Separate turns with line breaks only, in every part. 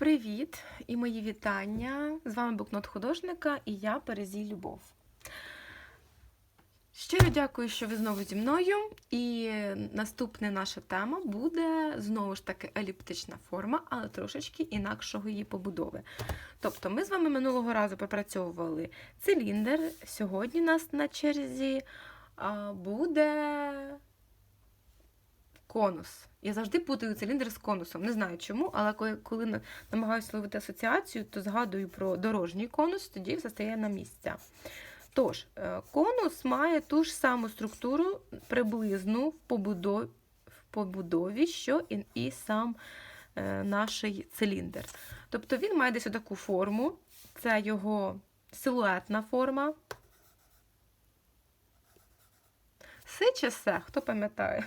Привіт і мої вітання! З вами Букнот художника і я Перезій Любов. Щиро дякую, що ви знову зі мною. І наступна наша тема буде знову ж таки еліптична форма, але трошечки інакшого її побудови. Тобто, ми з вами минулого разу попрацьовували циліндр. Сьогодні у нас на черзі буде конус. Я завжди путаю циліндр з конусом. Не знаю чому, але коли, намагаюся ловити асоціацію, то згадую про дорожній конус, тоді все стає на місця. Тож, е, конус має ту ж саму структуру приблизну в побудові, в побудові що і, і сам е, наш циліндр. Тобто він має десь таку форму, це його силуетна форма. Си чи се? Хто пам'ятає?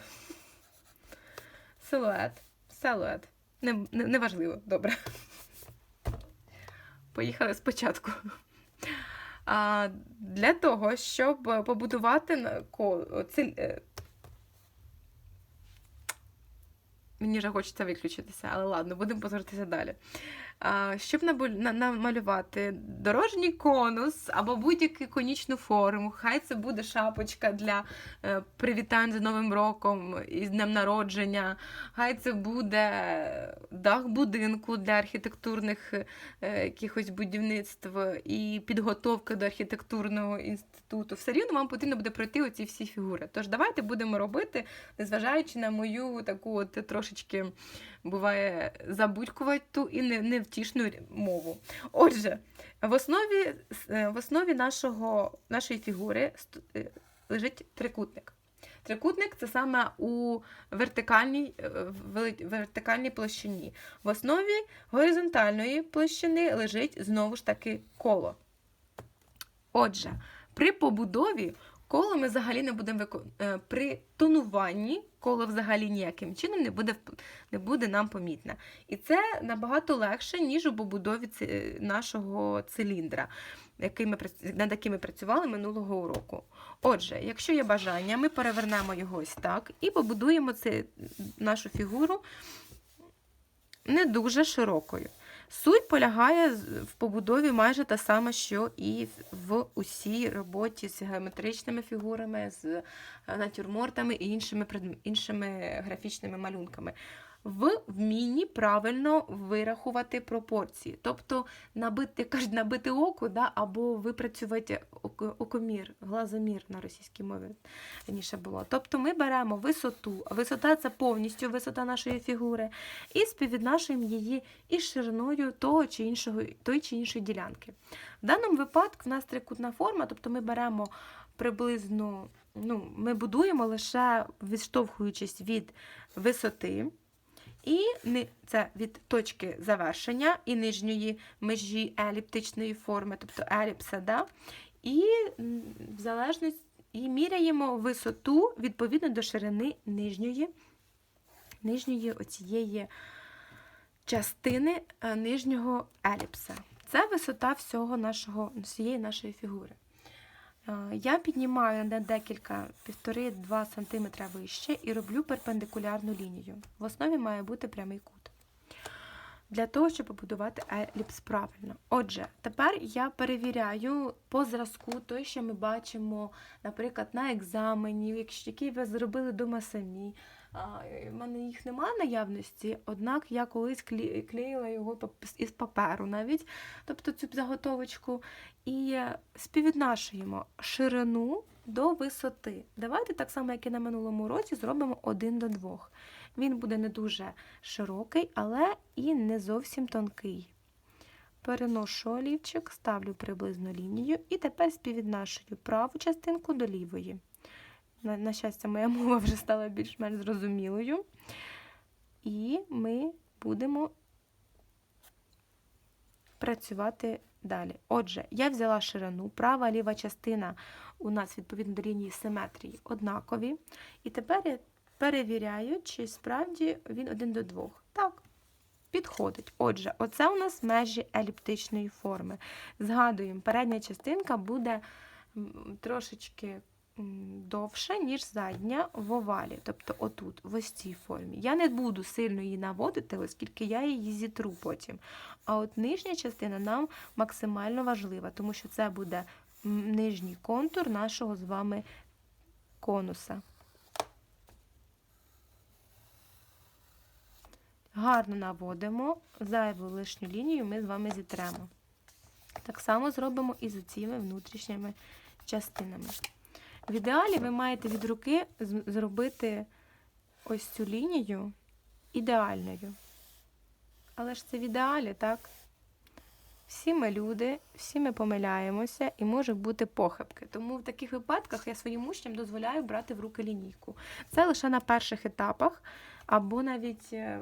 Силует. Силует. Не, не, неважливо, добре. Поїхали спочатку. А, для того, щоб побудувати ко- е, Мені вже хочеться виключитися, але ладно, будемо позоритися далі. Щоб намалювати дорожній конус або будь-яку конічну форму, хай це буде шапочка для е, привітань з Новим роком і з днем народження, хай це буде дах будинку для архітектурних е, якихось будівництв і підготовка до архітектурного інституту. Все рівно вам потрібно буде пройти оці всі фігури. Тож давайте будемо робити, незважаючи на мою таку от трошечки буває забудькувату і не- невтішну мову. Отже, в основі, е, в основі нашого, нашої фігури е, лежить трикутник. Трикутник це саме у вертикальній, е, вертикальній площині. В основі горизонтальної площини лежить знову ж таки коло. Отже, при побудові коло ми взагалі не будемо виконувати. При тонуванні коло взагалі ніяким чином не буде, не буде нам помітне. І це набагато легше, ніж у побудові ци- нашого циліндра, який ми, над яким ми працювали минулого уроку. Отже, якщо є бажання, ми перевернемо його ось так і побудуємо це, нашу фігуру не дуже широкою. Суть полягає в побудові майже та сама, що і в усій роботі з геометричними фігурами, з е, натюрмортами і іншими, іншими графічними малюнками. В вмінні правильно вирахувати пропорції, тобто набити, кажуть, набити око, да, або випрацювати окомір, глазомір на російській мові раніше було. Тобто ми беремо висоту, а висота це повністю висота нашої фігури, і співвідношуємо її із шириною того чи іншого, тої чи іншої ділянки. В даному випадку в нас трикутна форма, тобто ми беремо приблизно, ну, ми будуємо лише відштовхуючись від висоти. І це від точки завершення і нижньої межі еліптичної форми, тобто еліпса, да? і в залежності і міряємо висоту відповідно до ширини нижньої, нижньої оцієї частини е, нижнього еліпса. Це висота всього нашого, всієї нашої фігури. Е, Я піднімаю на декілька півтори-два см вище і роблю перпендикулярну лінію. В основі має бути прямий кут. Для того, щоб побудувати еліпс правильно. Отже, тепер я перевіряю по зразку той, що ми бачимо, наприклад, на екзамені, який ви зробили дома самі. А, В мене їх немає наявності, однак я колись клеїла його із паперу навіть, тобто цю заготовочку, і співвідношуємо ширину до висоти. Давайте так само, як і на минулому році, зробимо один до двох. Він буде не дуже широкий, але і не зовсім тонкий. Переношу олівчик, ставлю приблизну лінію і тепер співвідношую праву частинку до лівої. На, на щастя, моя мова вже стала більш-менш зрозумілою. І ми будемо працювати далі. Отже, я взяла ширину, права ліва частина у нас відповідно до лінії симетрії однакові. І тепер я перевіряю, чи справді він один до двох. Так, підходить. Отже, оце у нас межі еліптичної форми. Згадуємо, передня частинка буде трошечки м, довша, ніж задня в овалі, тобто отут, в ось цій формі. Я не буду сильно її наводити, оскільки я її зітру потім. А от нижня частина нам максимально важлива, тому що це буде нижній контур нашого з вами конуса. Гарно наводимо, зайву лишню лінію ми з вами зітремо. Так само зробимо і з цими внутрішніми частинами. В ідеалі ви маєте від руки зробити ось цю лінію ідеальною. Але ж це в ідеалі, так? Всі ми люди, всі ми помиляємося і може бути похибки. Тому в таких випадках я своїм учням дозволяю брати в руки лінійку. Це лише на перших етапах, або навіть е,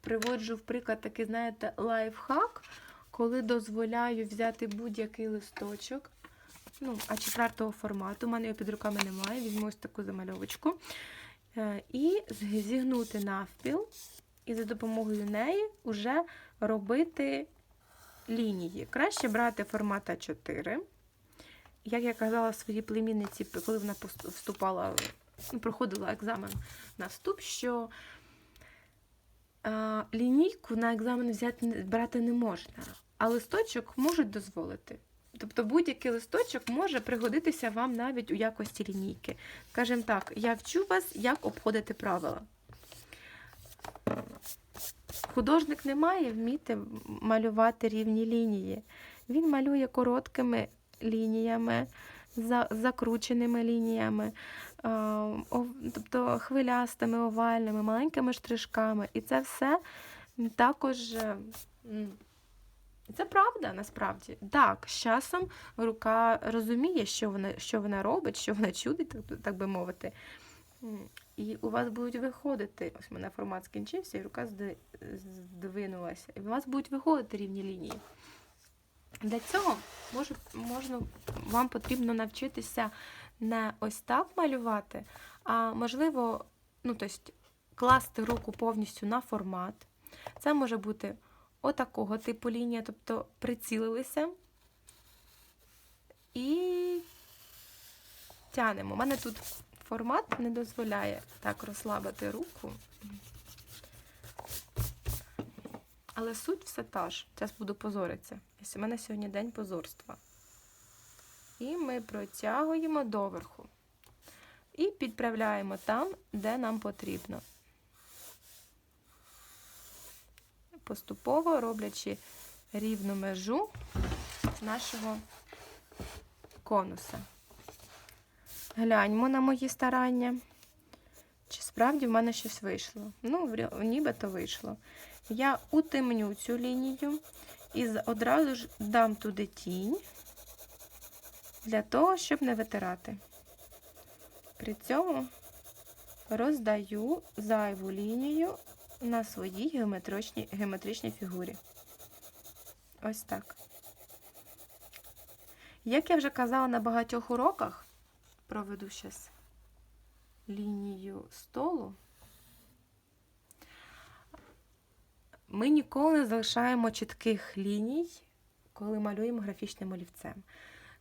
приводжу в приклад такий, знаєте, лайфхак, коли дозволяю взяти будь-який листочок, ну, а четвертого формату, у мене його під руками немає, візьму ось таку замальовочку, е, і зігнути навпіл, і за допомогою неї вже робити лінії. Краще брати формат А4. Як я казала своїй племінниці, коли вона вступала, ну, проходила екзамен на вступ, що лінійку на екзамен взяти брати не можна, а листочок можуть дозволити. Тобто будь-який листочок може пригодитися вам навіть у якості лінійки. Скажімо так, я вчу вас, як обходити правила. Художник не має вміти малювати рівні лінії. Він малює короткими лініями, закрученими лініями, тобто хвилястими, овальними, маленькими штришками. І це все також. Це правда насправді. Так, з часом рука розуміє, що вона, що вона робить, що вона чудить, так, би мовити. І у вас будуть виходити. Ось у мене формат скінчився, і рука здвинулася. І у вас будуть виходити рівні лінії. Для цього може, можна, вам потрібно навчитися не ось так малювати, а можливо, ну, тобто, класти руку повністю на формат. Це може бути отакого типу лінія, тобто прицілилися і тянемо. У мене тут формат не дозволяє так розслабити руку. Але суть все та ж. Зараз буду позоритися. У мене сьогодні день позорства. І ми протягуємо доверху. І підправляємо там, де нам потрібно. Поступово роблячи рівну межу нашого конуса. Гляньмо на мої старання. Чи справді в мене щось вийшло? Ну, нібито вийшло. Я утемню цю лінію і одразу ж дам туди тінь для того, щоб не витирати. При цьому роздаю зайву лінію на своїй геометричній, геометричній фігурі. Ось так. Як я вже казала на багатьох уроках, проведу зараз лінію столу. Ми ніколи не залишаємо чітких ліній, коли малюємо графічним олівцем.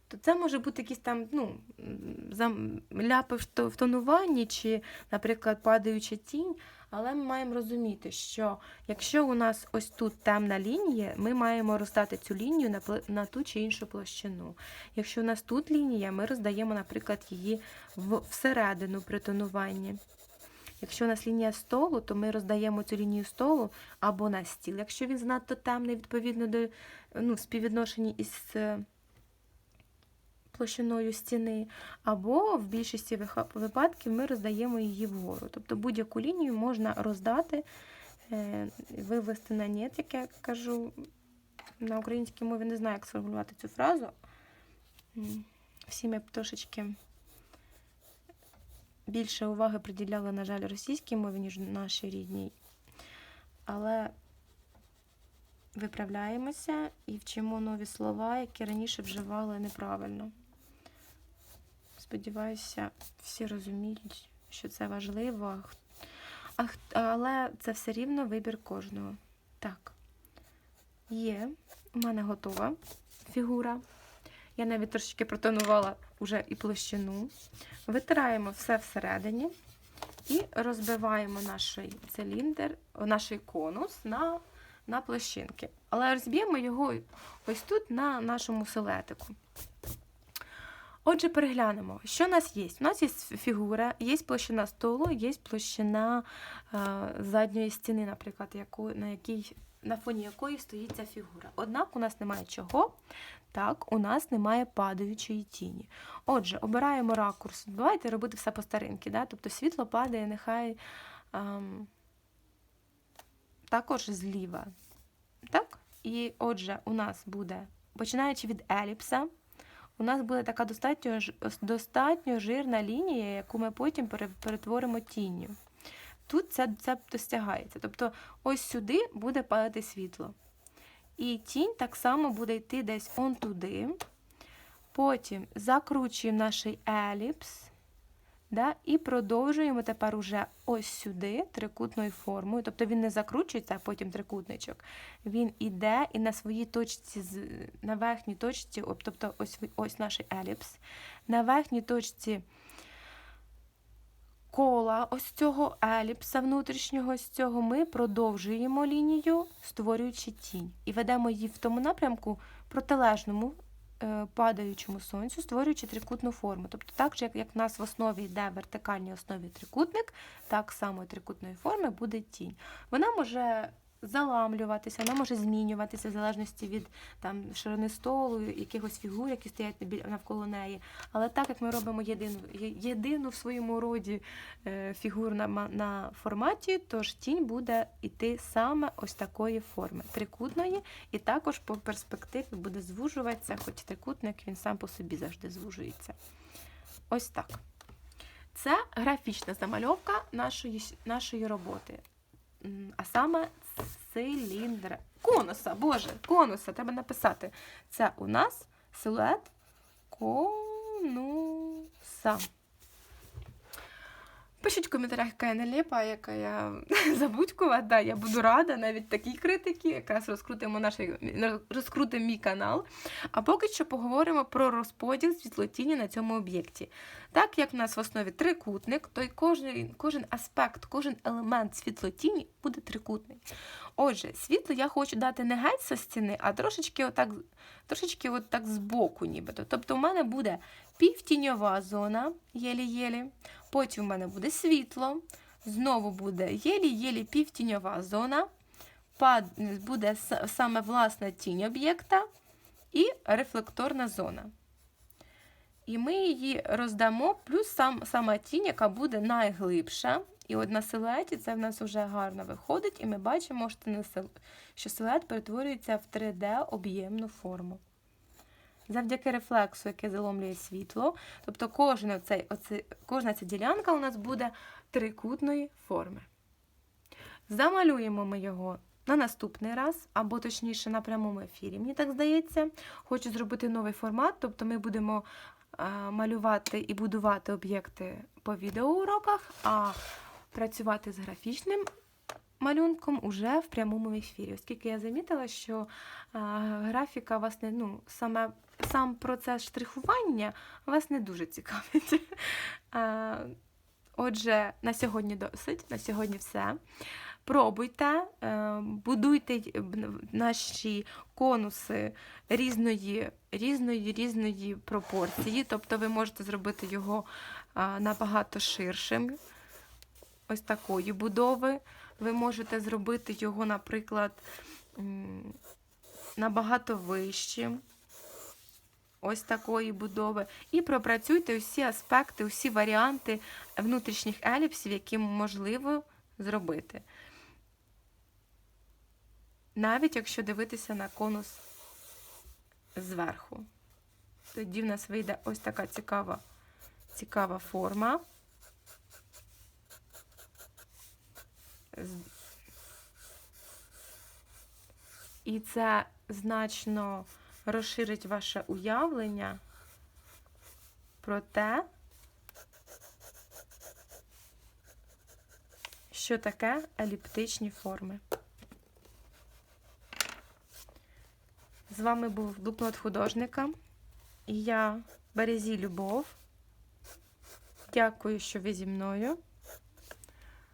То це може бути якісь там ну, ляпи в тонуванні чи, наприклад, падаюча тінь. Але ми маємо розуміти, що якщо у нас ось тут темна лінія, ми маємо роздати цю лінію на, на ту чи іншу площину. Якщо у нас тут лінія, ми роздаємо, наприклад, її в, всередину при тонуванні. Якщо у нас лінія столу, то ми роздаємо цю лінію столу або на стіл. Якщо він занадто темний, відповідно до ну, співвідношенні із е, площиною стіни, або в більшості випадків ми роздаємо її вгору. Тобто будь-яку лінію можна роздати, е, вивести на нет, як я кажу. На українській мові не знаю, як сформулювати цю фразу. Всі ми трошечки більше уваги приділяли, на жаль, російській мові, ніж нашій рідній. Але виправляємося і вчимо нові слова, які раніше вживали неправильно. Сподіваюся, всі розуміють, що це важливо, але це все рівно вибір кожного. Так, є, у мене готова фігура. Я навіть трошечки протонувала вже і площину. Витираємо все всередині і розбиваємо наш циліндр, наш конус на, на площинки. Але розб'ємо його ось тут на нашому силетику. Отже, переглянемо, що у нас є. У нас є фігура, є площина столу, є площина е, задньої стіни, наприклад, яку, на, якій, на фоні якої стоїть ця фігура. Однак у нас немає чого, так, у нас немає падаючої тіні. Отже, обираємо ракурс. Давайте робити все по старинки. Да? Тобто світло падає, нехай ем, також зліва. Так? І отже, у нас буде, починаючи від еліпса, у нас буде така достатньо достатньо жирна лінія, яку ми потім перетворимо тінню. Тут це це достягається. Тобто ось сюди буде падати світло. І тінь так само буде йти десь он туди. Потім закручуємо наш еліпс. Да, І продовжуємо тепер уже ось сюди трикутною формою. Тобто він не закручується, а потім трикутничок. Він іде і на своїй точці, на верхній точці, тобто ось ось наш еліпс, на верхній точці кола ось цього еліпса внутрішнього з цього ми продовжуємо лінію, створюючи тінь. І ведемо її в тому напрямку протилежному падаючому сонцю, створюючи трикутну форму. Тобто, так же, як в нас в основі йде в вертикальній основі трикутник, так само трикутної форми буде тінь. Вона може заламлюватися, вона може змінюватися в залежності від там, ширини столу, якихось фігур, які стоять навколо неї. Але так як ми робимо єдину єдину в своєму роді е, фігуру на, на форматі, тож тінь буде йти саме ось такої форми, трикутної, і також по перспективі буде звужуватися, хоч трикутник він сам по собі завжди звужується. Ось так. Це графічна замальовка нашої, нашої роботи. А саме циліндра. Конуса, боже, конуса, треба написати. Це у нас силует конуса. Пишіть в коментарях, яка я неліпа, яка я забудькова. Да, я буду рада навіть такій критики, якраз розкрутимо наш розкрутимо мій канал. А поки що поговоримо про розподіл світлотіні на цьому об'єкті. Так як в нас в основі трикутник, то й кожен, кожен аспект, кожен елемент світлотіні буде трикутний. Отже, світло я хочу дати не геть зі стіни, а трошечки отак трошечки отак збоку нібито. Тобто у мене буде півтіньова зона, єлі-єлі, потім у мене буде світло, знову буде єлі-єлі півтіньова зона, буде саме власна тінь об'єкта і рефлекторна зона. І ми її роздамо, плюс сам, сама тінь, яка буде найглибша. І от на силуеті це в нас вже гарно виходить, і ми бачимо, що силует перетворюється в 3D-об'ємну форму. Завдяки рефлексу, який заломлює світло, тобто кожна, оцей, оцей, кожна ця ділянка у нас буде трикутної форми. Замалюємо ми його на наступний раз, або точніше на прямому ефірі, мені так здається. Хочу зробити новий формат, тобто ми будемо малювати і будувати об'єкти по відеоуроках, а працювати з графічним малюнком уже в прямому ефірі. Оскільки я замітила, що графіка вас не, ну, саме, сам процес штрихування вас не дуже цікавить. Отже, на сьогодні досить, на сьогодні все. Пробуйте, е, будуйте наші конуси різної різної, різної пропорції, тобто ви можете зробити його набагато ширшим, ось такої будови. Ви можете зробити його, наприклад, набагато вищим. Ось такої будови. І пропрацюйте усі аспекти, усі варіанти внутрішніх еліпсів, які можливо зробити навіть якщо дивитися на конус зверху. Тоді в нас вийде ось така цікава, цікава форма. І це значно розширить ваше уявлення про те, що таке еліптичні форми. З вами був Дуплот художника. І я Березі Любов. Дякую, що ви зі мною.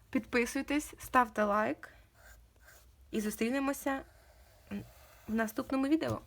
Підписуйтесь, ставте лайк і зустрінемося в наступному відео.